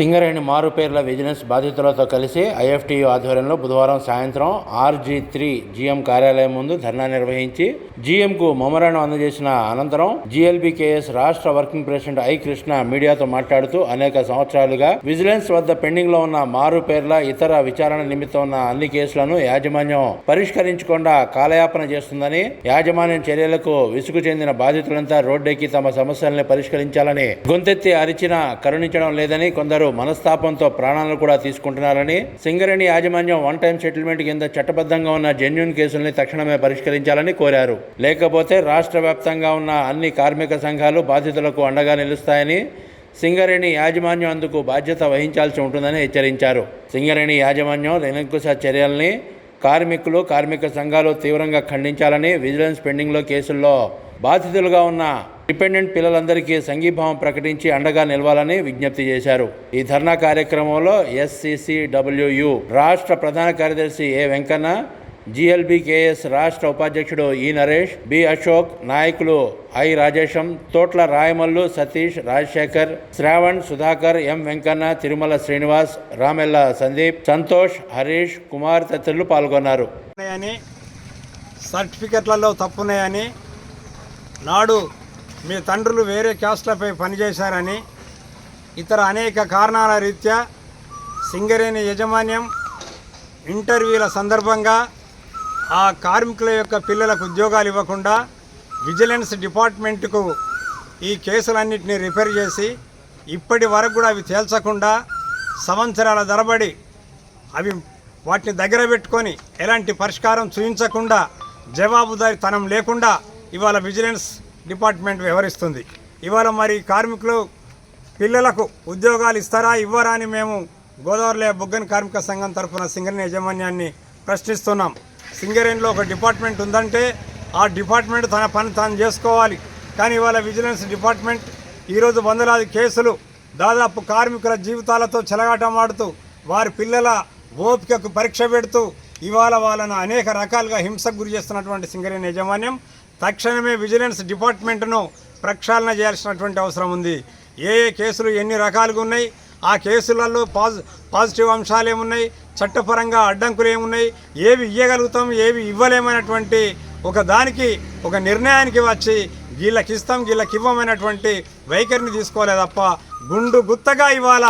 Singareni మారుపేర్ల vigilance బాధితులతో కలిసి IFTU ఆధ్వర్యంలో బుధవారం సాయంత్రం ఆర్జీ త్రీ జీఎం కార్యాలయం ముందు ధర్నా నిర్వహించి జీఎంకు మెమరాండం అందజేసిన అనంతరం జీఎల్బీకేఎస్ రాష్ట్ర వర్కింగ్ ప్రెసిడెంట్ ఐ కృష్ణ మీడియాతో మాట్లాడుతూ అనేక సంవత్సరాలుగా విజిలెన్స్ వద్ద పెండింగ్లో ఉన్న మారు పేర్ల ఇతర విచారణ నిమిత్తం ఉన్న అన్ని కేసులను యాజమాన్యం పరిష్కరించకుండా కాలయాపన చేస్తుందని యాజమాన్యం చర్యలకు విసుగు చెందిన బాధితులంతా రోడ్డెక్కి తమ సమస్యల్ని పరిష్కరించాలని గొంతెత్తి అరిచిన కరుణించడం లేదని కొందరు మనస్తాపంతో ప్రాణాలను కూడా తీసుకుంటున్నారని సింగరేణి యాజమాన్యం వన్ టైం సెటిల్మెంట్ కింద చట్టబద్ధంగా ఉన్న జెన్యున్ కేసుల్ని తక్షణమే పరిష్కరించాలని కోరారు. లేకపోతే రాష్ట్ర వ్యాప్తంగా ఉన్న అన్ని కార్మిక సంఘాలు బాధితులకు అండగా నిలుస్తాయని సింగరేణి యాజమాన్యం అందుకు బాధ్యత వహించాల్సి ఉంటుందని హెచ్చరించారు. సింగరేణి యాజమాన్యం నిరంకుశ చర్యల్ని కార్మికులు కార్మిక సంఘాలు తీవ్రంగా ఖండించాలని విజిలెన్స్ పెండింగ్లో కేసుల్లో బాధితులుగా ఉన్న డిపెండెంట్ పిల్లలందరికీ సంఘీభావం ప్రకటించి అండగా నిలవాలని విజ్ఞప్తి చేశారు. ఈ ధర్నా కార్యక్రమంలో ఎస్సిసిడబ్ల్యూయు రాష్ట్ర ప్రధాన కార్యదర్శి ఏ వెంకన్న జిఎల్బికేఎస్ రాష్ట్ర ఉపాధ్యక్షుడు ఈ నరేష్ బి అశోక్ నాయకులు ఐ రాజేశం తోట్ల రాయమల్లు సతీష్ రాజశేఖర్ శ్రావణ్ సుధాకర్ ఎం వెంకన్న తిరుమల శ్రీనివాస్ రామెల్ల సందీప్ సంతోష్ హరీష్ కుమార్ తదితరులు పాల్గొన్నారు. సర్టిఫికెట్లలో తప్పున్నాయని నాడు మీ తండ్రులు వేరే క్యాస్ట్లపై పనిచేశారని ఇతర అనేక కారణాల రీత్యా సింగరేణి యాజమాన్యం ఇంటర్వ్యూల సందర్భంగా ఆ కార్మికుల యొక్క పిల్లలకు ఉద్యోగాలు ఇవ్వకుండా విజిలెన్స్ డిపార్ట్మెంట్కు ఈ కేసులన్నింటినీ రిపేర్ చేసి ఇప్పటి వరకు కూడా అవి తేల్చకుండా సంవత్సరాల ధరబడి అవి వాటిని దగ్గర పెట్టుకొని ఎలాంటి పరిష్కారం చూపించకుండా జవాబుదారితనం లేకుండా ఇవాళ విజిలెన్స్ డిపార్ట్మెంట్ వ్యవహరిస్తుంది ఇవాళ మరి కార్మికులు పిల్లలకు ఉద్యోగాలు ఇస్తారా ఇవ్వరా అని మేము గోదావరిలో బొగ్గని కార్మిక సంఘం తరఫున సింగరేణి యాజమాన్యాన్ని ప్రశ్నిస్తున్నాం. సింగరేణిలో ఒక డిపార్ట్మెంట్ ఉందంటే ఆ డిపార్ట్మెంట్ తన పని తాను చేసుకోవాలి. కానీ ఇవాళ విజిలెన్స్ డిపార్ట్మెంట్ ఈరోజు వందలాది కేసులు దాదాపు కార్మికుల జీవితాలతో చెలగాటమాడుతూ వారి పిల్లల ఓపికకు పరీక్ష పెడుతూ ఇవాళ వాళ్ళను అనేక రకాలుగా హింసకు గురి చేస్తున్నటువంటి సింగరేణి యాజమాన్యం తక్షణమే విజిలెన్స్ డిపార్ట్మెంట్ను ప్రక్షాళన చేయాల్సినటువంటి అవసరం ఉంది. ఏ ఏ కేసులు ఎన్ని రకాలుగా ఉన్నాయి? ఆ కేసులలో పాజి పాజిటివ్ అంశాలు ఏమున్నాయి? చట్టపరంగా అడ్డంకులు ఏమున్నాయి? ఏవి ఇవ్వగలుగుతాం ఏవి ఇవ్వలేమైనటువంటి ఒక దానికి ఒక నిర్ణయానికి వచ్చి వీళ్ళకి ఇస్తాం వీళ్ళకి ఇవ్వమైనటువంటి వైఖరిని తీసుకోలే తప్ప గుండు గుత్తగా ఇవాళ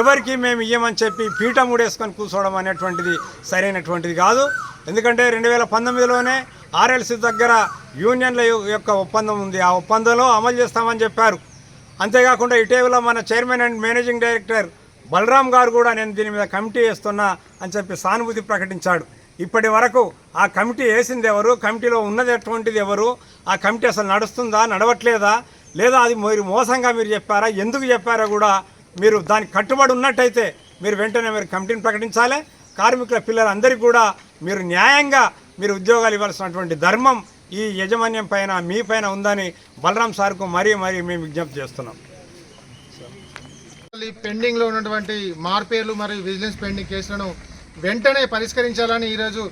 ఎవరికి మేము ఇయ్యమని చెప్పి పీఠం ఊడేసుకొని కూర్చోవడం అనేటువంటిది సరైనటువంటిది కాదు. ఎందుకంటే రెండు వేల పంతొమ్మిదిలోనే ఆర్ఎల్సీ దగ్గర యూనియన్ల యొక్క ఒప్పందం ఉంది. ఆ ఒప్పందంలో అమలు చేస్తామని చెప్పారు. అంతేకాకుండా ఇటీవల మన chairman and managing director Balaram గారు కూడా నేను దీని మీద కమిటీ వేస్తున్నా అని చెప్పి సానుభూతి ప్రకటించాడు. ఇప్పటి వరకు ఆ కమిటీ వేసింది ఎవరు? కమిటీలో ఉన్నది ఎటువంటిది ఎవరు? ఆ కమిటీ అసలు నడుస్తుందా? నడవట్లేదా? లేదా అది మీరు మోసంగా మీరు చెప్పారా? ఎందుకు చెప్పారో కూడా మీరు దానికి కట్టుబడి ఉన్నట్టయితే మీరు వెంటనే మీరు కమిటీని ప్రకటించాలి. కార్మికుల పిల్లలందరికీ కూడా మీరు న్యాయంగా మీరు ఉద్యోగాలు ఇవ్వాల్సినటువంటి ధర్మం ఈ యజమాన్యం పైన మీ పైన ఉందని బలరాం సార్కు మరీ మరీ మేము విజ్ఞప్తి చేస్తున్నాం. ఈ పెండింగ్లో ఉన్నటువంటి మార్పేర్లు మరియు విజిలెన్స్ పెండింగ్ కేసులను వెంటనే పరిష్కరించాలని ఈరోజు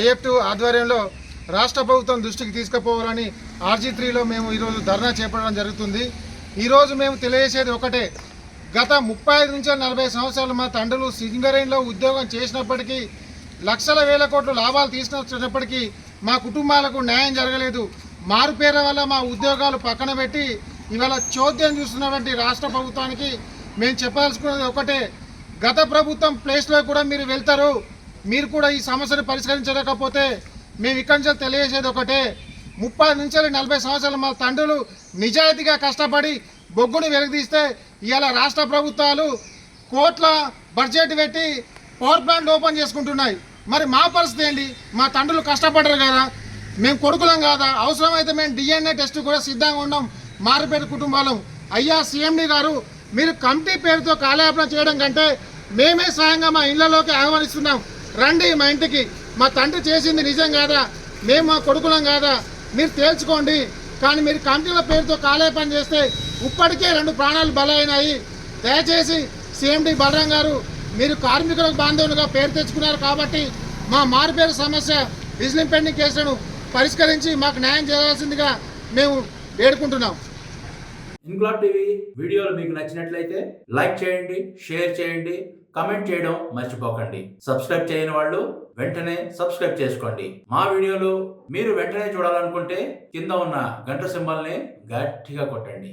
ఐఎఫ్టు ఆధ్వర్యంలో రాష్ట్ర ప్రభుత్వం దృష్టికి తీసుకుపోవాలని ఆర్జీ త్రీలో మేము ఈరోజు ధర్నా చేపట్టడం జరుగుతుంది. ఈరోజు మేము తెలియజేసేది ఒకటే గత ముప్పై ఐదు నుంచి నలభై సంవత్సరాలు మా తండ్రులు సింగరేణిలో ఉద్యోగం చేసినప్పటికీ లక్షల వేల కోట్లు లాభాలు తీసుకొచ్చినప్పటికీ మా కుటుంబాలకు న్యాయం జరగలేదు. మారుపేర్ల వల్ల మా ఉద్యోగాలు పక్కన పెట్టి ఇవాళ చోద్యం చూస్తున్నటువంటి రాష్ట్ర ప్రభుత్వానికి మేము చెప్పాల్సుకున్నది ఒకటే. గత ప్రభుత్వం ప్లేస్లో కూడా మీరు వెళ్తారు. మీరు కూడా ఈ సమస్యను పరిష్కరించలేకపోతే మేము ఇక్కడి నుంచి తెలియజేసేది ఒకటే. ముప్పై నుంచి నలభై సంవత్సరాలు మా తండ్రులు నిజాయితీగా కష్టపడి బొగ్గును వెలుగుదీస్తే ఇవాళ రాష్ట్ర ప్రభుత్వాలు కోట్ల బడ్జెట్ పెట్టి పవర్ ప్లాంట్ ఓపెన్ చేసుకుంటున్నాయి. మరి మా పరిస్థితి ఏంటి? మా తండ్రులు కష్టపడరు కదా. మేము కొడుకులం కాదా? అవసరమైతే మేము డిఎన్ఏ టెస్ట్ కూడా సిద్ధంగా ఉన్నాం. మారిపేట కుటుంబాలం. అయ్యా సీఎండి గారు మీరు కమిటీ పేరుతో కాలయాపన చేయడం కంటే మేమే స్వయంగా మా ఇళ్ళలోకి ఆహ్వానిస్తున్నాం. రండి మా ఇంటికి. మా తండ్రి చేసింది నిజం కాదా? మేము మా కొడుకులం కాదా? మీరు తేల్చుకోండి. కానీ మీరు కమిటీల పేరుతో కాలేపని చేస్తే ఇప్పటికే రెండు ప్రాణాలు బలైనాయి దయచేసి సీఎండి బలరాం గారు మీరు కార్మికులకు బాంధవులుగా పేరు తెచ్చుకున్నారు కాబట్టి మా మారుపేరు సమస్య విజిలింగ్ పెండింగ్ కేసులను పరిష్కరించి మాకు న్యాయం చేయాల్సిందిగా మేము వేడుకుంటున్నాం. ఇన్క్లాబ్ టీవీ వీడియోలు మీకు నచ్చినట్లయితే లైక్ చేయండి షేర్ చేయండి కమెంట్ చేయడం మర్చిపోకండి. సబ్స్క్రైబ్ చేయని వాళ్ళు వెంటనే సబ్స్క్రైబ్ చేసుకోండి. మా వీడియోలు మీరు వెంటనే చూడాలనుకుంటే కింద ఉన్న గంట సింబల్ని గట్టిగా కొట్టండి.